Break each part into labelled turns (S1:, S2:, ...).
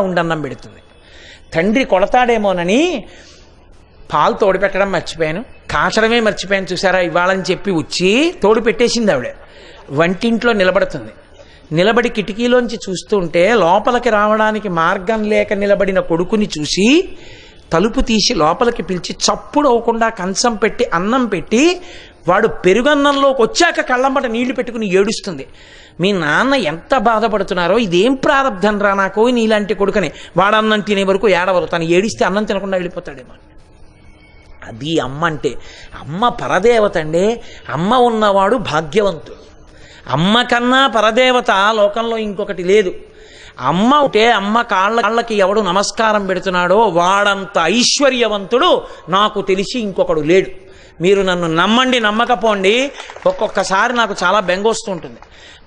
S1: ఉండన్నం పెడుతుంది. తండ్రి కొడతాడేమోనని పాలు తోడుపెట్టడం మర్చిపోయాను. కాచడమే మర్చిపోయాను చూసారా ఇవ్వాలని చెప్పి వచ్చి తోడు పెట్టేసింది ఆవిడ. వంటింట్లో నిలబడుతుంది. నిలబడి కిటికీలోంచి చూస్తుంటే లోపలికి రావడానికి మార్గం లేక నిలబడిన కొడుకుని చూసి తలుపు తీసి లోపలికి పిలిచి చప్పుడు అవ్వకుండా కంచం పెట్టి అన్నం పెట్టి వాడు పెరుగన్నంలోకి వచ్చాక కళ్ళంబట నీళ్ళు పెట్టుకుని ఏడుస్తుంది. మీ నాన్న ఎంత బాధపడుతున్నారో ఇదేం ప్రారంధం రా నాకు నీలాంటి కొడుకని. వాడన్నం తినే వరకు ఏడవరు. తను ఏడిస్తే అన్నం తినకుండా వెళ్ళిపోతాడేమో అది అమ్మ అంటే అమ్మ పరదేవత అండి. అమ్మ ఉన్నవాడు భాగ్యవంతుడు. అమ్మ కన్నా పరదేవత లోకంలో ఇంకొకటి లేదు. అమ్మ ఉంటే అమ్మ కాళ్ళ కాళ్ళకి ఎవడు నమస్కారం పెడుతున్నాడో వాడంత ఐశ్వర్యవంతుడు. నాకు తెలిసి ఇంకొకడు లేడు. మీరు నన్ను నమ్మండి నమ్మకపోండి ఒక్కొక్కసారి నాకు చాలా బెంగొస్తుంటుంది.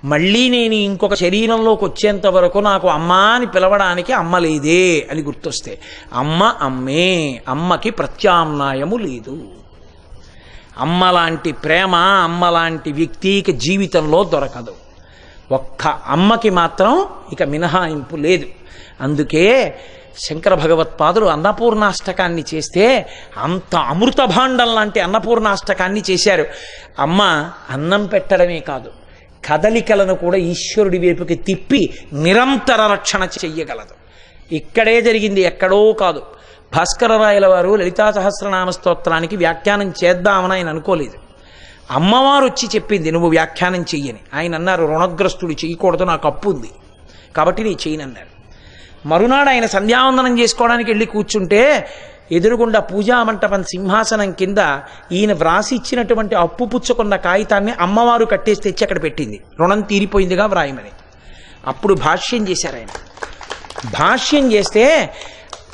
S1: మళ్ళీ నేను ఇంకొక శరీరంలోకి వచ్చేంత వరకు నాకు అమ్మ అని పిలవడానికి అమ్మ లేదే అని గుర్తొస్తే అమ్మ అమ్మే అమ్మకి ప్రత్యామ్నాయము లేదు. అమ్మ లాంటి ప్రేమ అమ్మ లాంటి వ్యక్తికి జీవితంలో దొరకదు. ఒక్క అమ్మకి మాత్రం ఇక మినహాయింపు లేదు. అందుకే శంకర భగవత్పాదులు అన్నపూర్ణాష్టకాన్ని చేస్తే అంత అమృత భాండం లాంటి అన్నపూర్ణాష్టకాన్ని చేశారు. అమ్మ అన్నం పెట్టడమే కాదు కదలికలను కూడా ఈశ్వరుడి వైపుకి తిప్పి నిరంతర రక్షణ చెయ్యగలదు. ఇక్కడే జరిగింది ఎక్కడో కాదు. భాస్కరరాయల వారు లలితా సహస్రనామ స్తోత్రానికి వ్యాఖ్యానం చేద్దామని ఆయన అనుకోలేదు. అమ్మవారు వచ్చి చెప్పింది నువ్వు వ్యాఖ్యానం చెయ్యని. ఆయన అన్నారు రుణగ్రస్తుడు చేయకూడదు నాకు అప్పు ఉంది. కాబట్టి నీ చేయనన్నారు మరునాడు ఆయన సంధ్యావందనం చేసుకోవడానికి వెళ్ళి కూర్చుంటే ఎదురుగుండా పూజా మంటపం సింహాసనం కింద ఈయన వ్రాసి ఇచ్చినటువంటి అప్పు పుచ్చుకున్న కాగితాన్ని అమ్మవారు కట్టేసి తెచ్చి అక్కడ పెట్టింది. రుణం తీరిపోయిందిగా వ్రాయమని. అప్పుడు భాష్యం చేశారు ఆయన. భాష్యం చేస్తే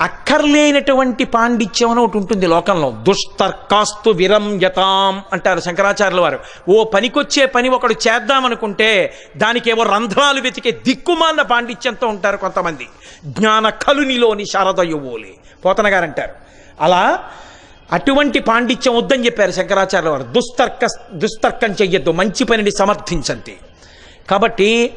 S1: అక్కర్లేనటువంటి పాండిత్యం అని ఒకటి ఉంటుంది లోకంలో. దుస్తర్కాస్తు విరంయతాం అంటారు శంకరాచార్యుల వారు. ఓ పనికొచ్చే పని ఒకడు చేద్దామనుకుంటే దానికి ఏవో రంధ్రాలు వెతికే దిక్కుమాలిన పాండిత్యంతో ఉంటారు కొంతమంది. జ్ఞాన కలునిలోని శారద యువోలే పోతన గారు అంటారు అలా అటువంటి పాండిత్యం వద్దని చెప్పారు శంకరాచార్యుల వారు. దుస్తర్క దుస్తర్కం చెయ్యొద్దు మంచి పనిని సమర్థించండి. కాబట్టి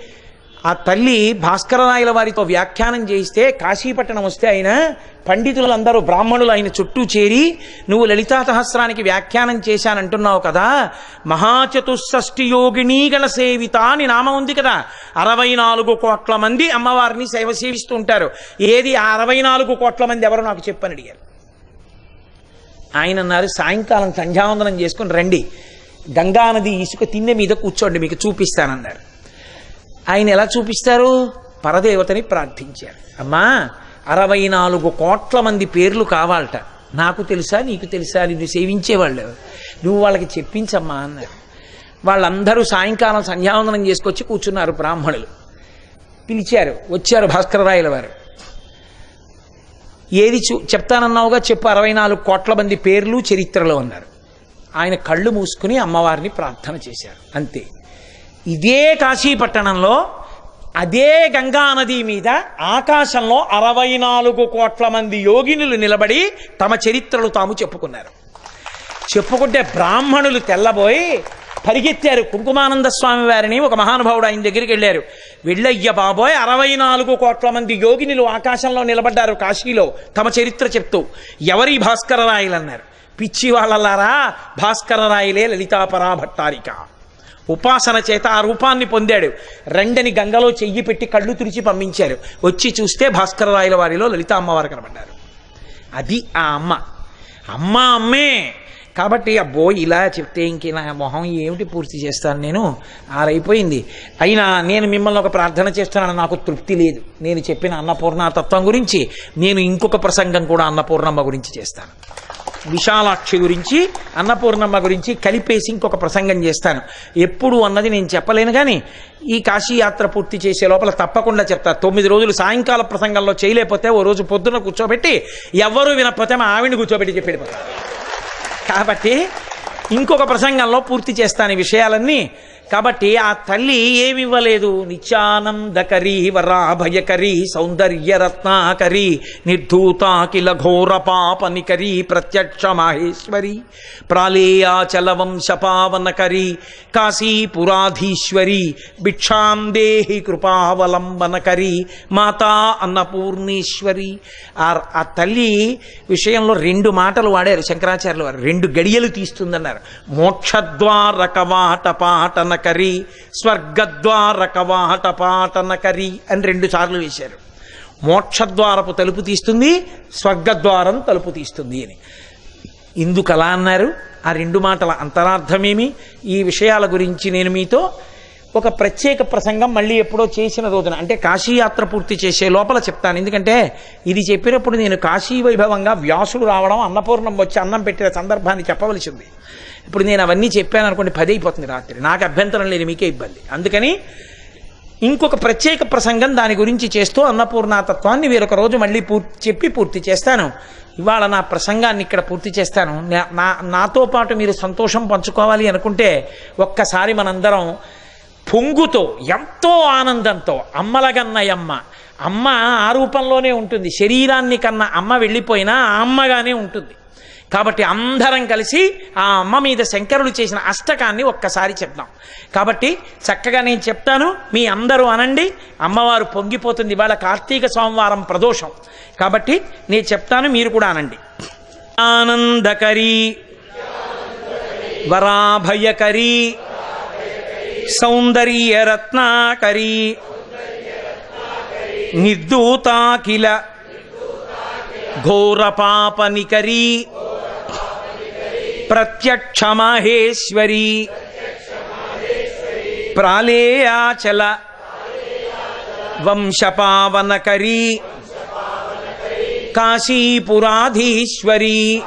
S1: ఆ తల్లి భాస్కరరాయల వారితో వ్యాఖ్యానం చేయిస్తే కాశీపట్టణం వస్తే ఆయన పండితులందరూ బ్రాహ్మణులు ఆయన చుట్టూ చేరి నువ్వు లలితా సహస్రానికి వ్యాఖ్యానం చేశానంటున్నావు కదా? మహాచతుషష్ఠి యోగిణీ గణ సేవిత అని నామం ఉంది కదా. అరవై నాలుగు కోట్ల మంది అమ్మవారిని సేవ సేవిస్తూ ఉంటారు. ఏది ఆ అరవై నాలుగు కోట్ల మంది ఎవరు నాకు చెప్పని అడిగారు. ఆయన అన్నారు సాయంకాలం సంధ్యావందనం చేసుకుని రండి. గంగానది ఇసుక తిన్నె మీద కూర్చోండి మీకు చూపిస్తానన్నారు. ఆయన ఎలా చూపిస్తారు? పరదేవతని ప్రార్థించారు. అమ్మా అరవై నాలుగు కోట్ల మంది పేర్లు కావాలట. నాకు తెలుసా నీకు తెలుసా నిన్ను సేవించేవాళ్ళు. నువ్వు వాళ్ళకి చెప్పించమ్మా అన్నారు. వాళ్ళందరూ సాయంకాలం సంధ్యావందనం చేసుకొచ్చి కూర్చున్నారు బ్రాహ్మణులు. పిలిచారు. వచ్చారు భాస్కరరాయల వారు. ఏది చూ చెప్తానన్నావుగా చెప్పు అరవై నాలుగు కోట్ల మంది పేర్లు చరిత్రలో అన్నారు ఆయన కళ్ళు మూసుకుని అమ్మవారిని ప్రార్థన చేశారు. అంతే. ఇదే కాశీపట్టణంలో అదే గంగా నది మీద ఆకాశంలో అరవై నాలుగు కోట్ల మంది యోగినులు నిలబడి తమ చరిత్రలు తాము చెప్పుకున్నారు. చెప్పుకుంటే బ్రాహ్మణులు తెల్లబోయి పరిగెత్తారు. కుంకుమానంద స్వామి వారిని ఒక మహానుభావుడు ఆయన దగ్గరికి వెళ్ళారు. వెళ్ళయ్య బాబోయ్ అరవై నాలుగు కోట్ల మంది యోగినులు ఆకాశంలో నిలబడ్డారు కాశీలో. తమ చరిత్ర చెప్తూ. ఎవరి భాస్కర రాయలు అన్నారు పిచ్చి వాళ్ళలారా భాస్కర రాయలే లలితాపరా భట్టారిక ఉపాసన చేత ఆ రూపాన్ని పొందాడు. రెండని గంగలో చెయ్యి పెట్టి కళ్ళు తుడిచి పంపించారు వచ్చి చూస్తే భాస్కర రాయల వారిలో లలిత అమ్మవారు కనబడ్డారు. అది ఆ అమ్మ. అమ్మ అమ్మే! కాబట్టి అబ్బో ఇలా చెప్తే ఇంక నా మొహం ఏమిటి పూర్తి చేస్తాను నేను? ఆరైపోయింది. అయినా నేను మిమ్మల్ని ఒక ప్రార్థన చేస్తున్నాను నాకు తృప్తి లేదు. నేను చెప్పిన అన్నపూర్ణ తత్వం గురించి నేను ఇంకొక ప్రసంగం కూడా అన్నపూర్ణమ్మ గురించి చేస్తాను. విశాలాక్షి గురించి అన్నపూర్ణమ్మ గురించి కలిపేసి ఇంకొక ప్రసంగం చేస్తాను. ఎప్పుడు అన్నది నేను చెప్పలేను కానీ ఈ కాశీయాత్ర పూర్తి చేసే లోపల తప్పకుండా చెప్తా. తొమ్మిది రోజులు సాయంకాల ప్రసంగంలో చేయలేకపోతే ఓ రోజు పొద్దున కూర్చోబెట్టి ఎవ్వరూ వినకపోతే మా ఆవిడ కూర్చోబెట్టి చెప్పిపోతాను కాబట్టి ఇంకొక ప్రసంగంలో పూర్తి చేస్తాను ఈ విషయాలన్నీ. కాబట్టి ఆ తల్లి ఏమివ్వలేదు? నిత్యానందకరీ వరాభయకరీ సౌందర్యరత్నాకరీ నిర్ధూతాకిల ఘోర పాపనికరీ ప్రత్యక్ష మాహేశ్వరి ప్రాళేయాచల వంశపావనకరీ కాశీపురాధీశ్వరి భిక్షాందేహి కృపావలంబనకరీ మాతా అన్నపూర్ణేశ్వరి. ఆ తల్లి విషయంలో రెండు మాటలు వాడారు శంకరాచార్యులు వారు. రెండు గడియలు తీస్తుందన్నారు. మోక్షద్వార కవాట స్వర్గద్వార కవాట పాటనకరి అని రెండు సార్లు వేశారు. మోక్షద్వారపు తలుపు తీస్తుంది స్వర్గద్వారం తలుపు తీస్తుంది అని. ఇందుకు అలా అన్నారు. ఆ రెండు మాటల అంతరార్థమేమి? ఈ విషయాల గురించి నేను మీతో ఒక ప్రత్యేక ప్రసంగం మళ్ళీ ఎప్పుడో చేసిన రోజున అంటే కాశీయాత్ర పూర్తి చేసే లోపల చెప్తాను. ఎందుకంటే ఇది చెప్పినప్పుడు నేను కాశీ వైభవంగా వ్యాసుడు రావడం అన్నపూర్ణం వచ్చి అన్నం పెట్టిన సందర్భాన్ని చెప్పవలసింది. ఇప్పుడు నేను అవన్నీ చెప్పాను అనుకోండి పది అయిపోతుంది రాత్రి. నాకు అభ్యంతరం లేదు మీకే ఇబ్బంది. అందుకని ఇంకొక ప్రత్యేక ప్రసంగం దాని గురించి చేస్తూ అన్నపూర్ణాతత్వాన్ని వేరొక రోజు మళ్ళీ పూర్తి చెప్పి పూర్తి చేస్తాను. ఇవాళ నా ప్రసంగాన్ని ఇక్కడ పూర్తి చేస్తాను. నా- నా నాతో పాటు మీరు సంతోషం పంచుకోవాలి అనుకుంటే ఒక్కసారి మనందరం పొంగుతో ఎంతో ఆనందంతో అమ్మలగన్నయమ్మ అమ్మ ఆ రూపంలోనే ఉంటుంది. శరీరాన్ని కన్నా అమ్మ వెళ్ళిపోయినా ఆ అమ్మగానే ఉంటుంది. కాబట్టి అందరం కలిసి ఆ అమ్మ మీద శంకరులు చేసిన అష్టకాన్ని ఒక్కసారి చెప్దాం. కాబట్టి చక్కగా నేను చెప్తాను మీ అందరూ అనండి అమ్మవారు పొంగిపోతుంది ఇవాళ కార్తీక సోమవారం ప్రదోషం. కాబట్టి నేను చెప్తాను మీరు కూడా అనండి. ఆనందకరి వరాభయకరీ సౌందర్య రత్నాకరీ నిర్దూతాకిల ఘోర పాపనికరి ప్రాళేయాచల వంశపావనకరీ. కాశీపురాధీశ్వరీ.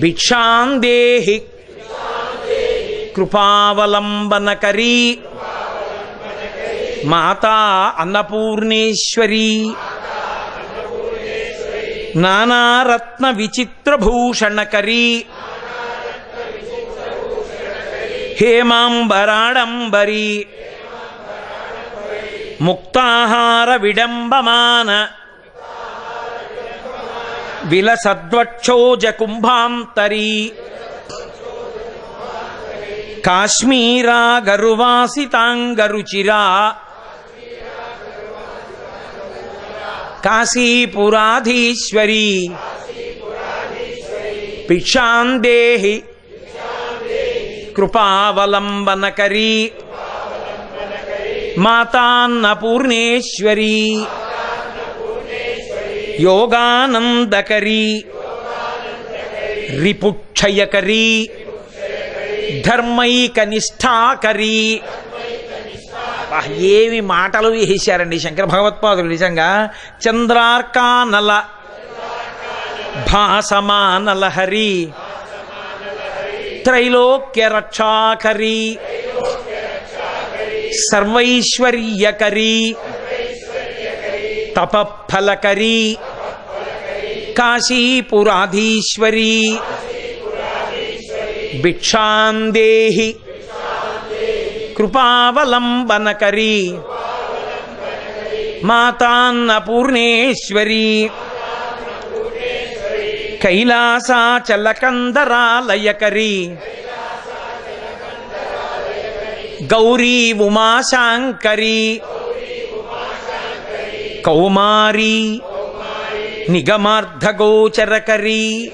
S1: భిక్షాందేహి కృపావలంబనకరీ. మాతా అన్నపూర్ణేశ్వరీ. నానారత్న విచిత్రభూషణకరీ. హేమాంబరాడంబరీ. ముక్తాహార విడంబమాన విలసద్వక్షోజకుంభాంతరీ. కాశ్మీరా గరువాసితాంగరుచిరా కాశీపురాధీశ్వరి. భిక్షాందేహి. కృపావలంబనకరీ. మాతాన్నపూర్ణేశ్వరీ. యోగానందకరీ. రిపుక్షయకరీ. ధర్మైకనిష్టాకరీ అబ్బా, ఏమి మాటలు వేసారండి శంకర భగవత్పాదులు? నిజంగా చంద్రార్కానల భాసమానలహరి త్రైలోక్య రక్షాకరి సర్వైశ్వర్యకరి తపఫలకరి కాశీపురాధీశ్వరి భిక్షాందేహి. కృపావలంబనకరి. మాతాన్నపూర్ణేశ్వరి. కైలాసాచలకందరాలయకరి. గౌరీ ఉమాశాంకరి. కౌమారి. నిగమార్ధగోచరకరీ.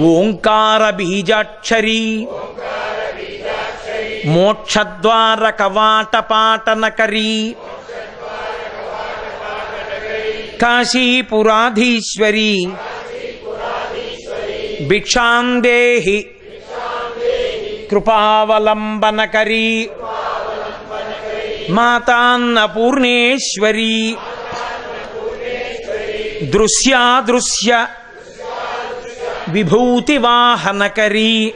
S1: ఓంకార బీజాక్షరి మోక్షద్వార కవాట పాటనకరి కాశీపురాధీశ్వరి. భిక్షాందేహి. కృపావలంబనకరి. మాతాన్నపూర్ణేశ్వరి. దృశ్యాదృశ్య. విభూతివాహనకరీ.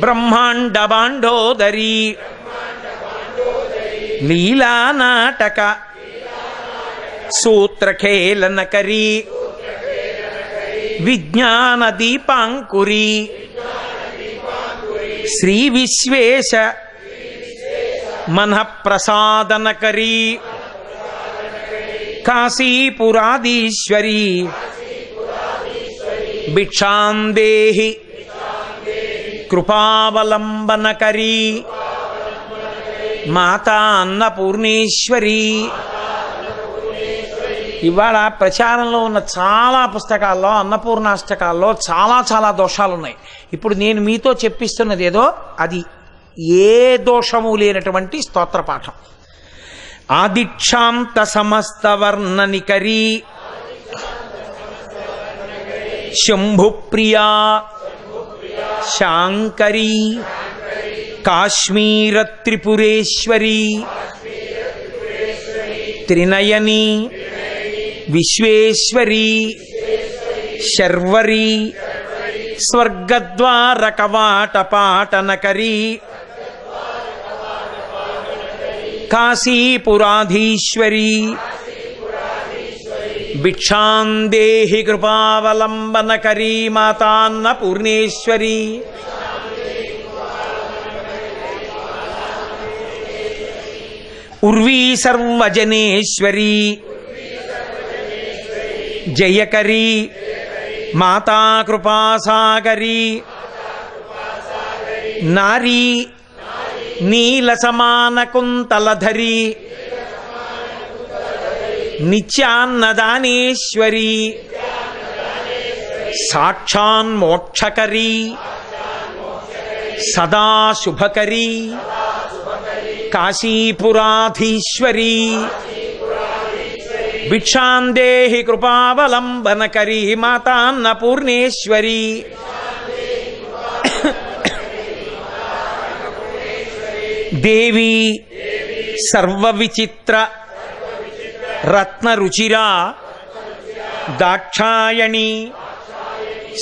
S1: బ్రహ్మాండ బాండోదరి లీలానాటక సూత్రఖేళనకరి విజ్ఞాన దీపాంకురి శ్రీ విశ్వేశ మనఃప్రసాదనకరీ కాశీపురాదీశ్వరీ భిక్షాందేహి కృపావలంబనకరీ. మాతా అన్నపూర్ణేశ్వరి ఇవాళ ప్రచారంలో ఉన్న చాలా పుస్తకాల్లో అన్నపూర్ణాష్టకాల్లో చాలా చాలా దోషాలు ఉన్నాయి ఇప్పుడు నేను మీతో చెప్పిస్తున్నది ఏదో అది ఏ దోషము లేనటువంటి స్తోత్ర పాఠం ఆదిక్షాంత సమస్త వర్ణనికరీ శంభుప్రియా శాంకరీ కాశ్మీర త్రిపురేశ్వరి త్రినయని విశ్వేశ్వరి శర్వరి స్వర్గద్వార కవాట పాటనకరీ కాశీపురాధీశ్వరి భిక్షాందేహి కృపావలంబనకరీ మాతాన్న పూర్ణేశ్వరీ. ఉర్వీ సర్వజనేశ్వరీ. జయకరీ మాతా కృపాసాగరి. నారీ నీల సమాన కుంతలధరి. నిత్యాన్నదానేశ్వరి. సాక్షాన్మోక్షకరీ సదా శుభకరీ. కాశీపురాధీశ్వరీ. భిక్షాందేహి కృపావలంబనకరీ మాతాన్న మాతాన్నపూర్ణేశ్వరి. దేవి సర్వవిచిత్ర రత్నరుచిరా దాక్షాయణి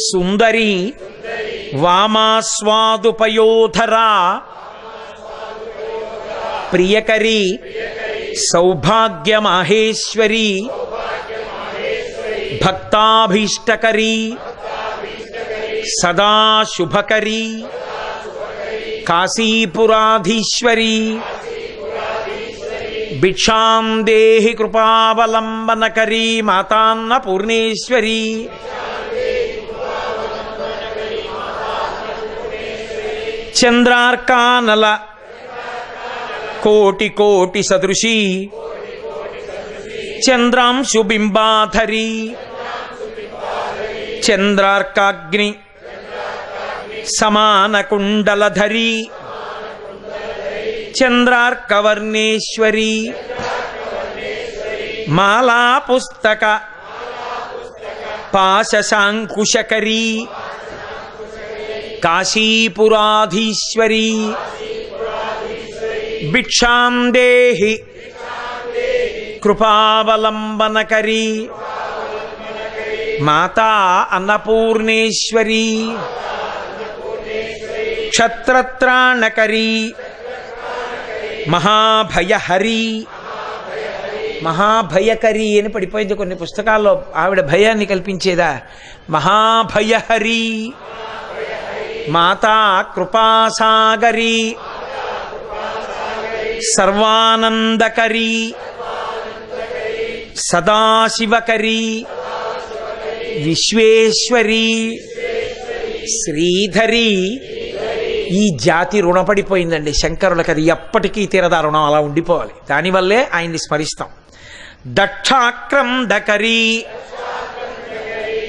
S1: సుందరి వామాస్వాదుపయోధరా ప్రియకరి సౌభాగ్యమాహేశ్వరి భక్తాభీష్టకరీ సదాశుభకరీ కాశీపురాధీశ్వరీ భిక్షాం దేహి కృపావలంబనకరీ మాతాన్న పూర్ణేశ్వరీ చంద్రార్కానల కోటి కోటి సదృశీ. చంద్రాంశుబింబాధరీ చంద్రార్కాగ్ని సమానకుండలధరీ. చంద్రార్కవర్ణేశ్వరి మాలా పుస్తక పాశశాంకుశకరీ కాశీపురాధీశ్వరీ భిక్షాం దేహి కృపావలంబనకరీ మాతా అన్నపూర్ణేశ్వరీ క్షత్రత్రాణకరీ మహాభయహరి. మహాభయకరి అని పడిపోయింది కొన్ని పుస్తకాల్లో. ఆవిడ భయాన్ని కల్పించేదా? మహాభయహరి. మాతా కృపాసాగరి. సర్వానందకరి. సదాశివకరి. విశ్వేశ్వరి. శ్రీధరి. ఈ జాతి రుణపడిపోయిందండి. శంకరులకు అది ఎప్పటికీ తీరదా రుణం అలా ఉండిపోవాలి. దానివల్లే ఆయన్ని స్మరిస్తాం. దక్షాక్రందకరీ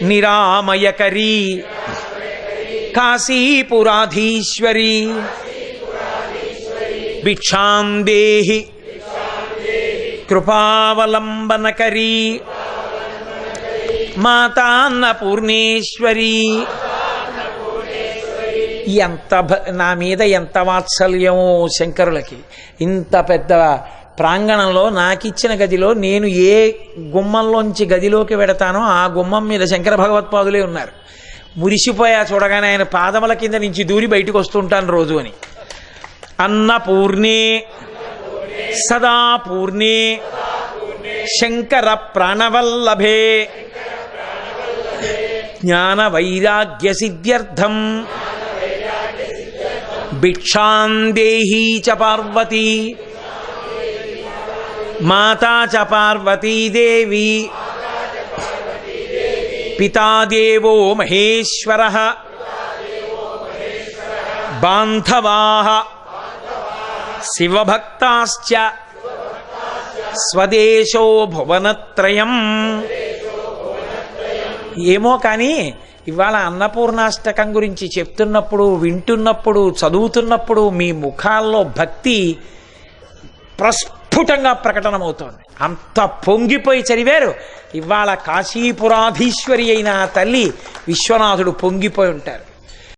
S1: నిరామయకరీ కాశీపురాధీశ్వరి భిక్షాందేహి కృపావలంబనకరీ మాతాన్న పూర్ణేశ్వరీ ఎంత భ- నా మీద ఎంత వాత్సల్యమో శంకరులకి. ఇంత పెద్ద ప్రాంగణంలో నాకిచ్చిన గదిలో నేను ఏ గుమ్మంలోంచి గదిలోకి వెడతానో ఆ గుమ్మం మీద శంకర భగవత్పాదులే ఉన్నారు. మురిసిపోయా చూడగానే ఆయన పాదముల కింద నుంచి దూరి బయటకు వస్తుంటాను రోజు అని. అన్నపూర్ణే సదా పూర్ణే శంకర ప్రాణవల్లభే జ్ఞాన వైరాగ్య సిద్ధ్యర్థం. భిక్షాం దేహీ చ పార్వతీ మాతా చ పార్వతీదేవి పితాదేవో మహేశ్వర బాంధవా శివభక్తాశ్చ స్వదేశో భువనత్రయం ఏమో కానీ ఇవాళ అన్నపూర్ణాష్టకం గురించి చెప్తున్నప్పుడు వింటున్నప్పుడు చదువుతున్నప్పుడు మీ ముఖాల్లో భక్తి ప్రస్ఫుటంగా ప్రకటనమవుతోంది. అంత పొంగిపోయి చదివారు. ఇవాళ కాశీపురాధీశ్వరి అయిన తల్లి విశ్వనాథుడు పొంగిపోయి ఉంటారు.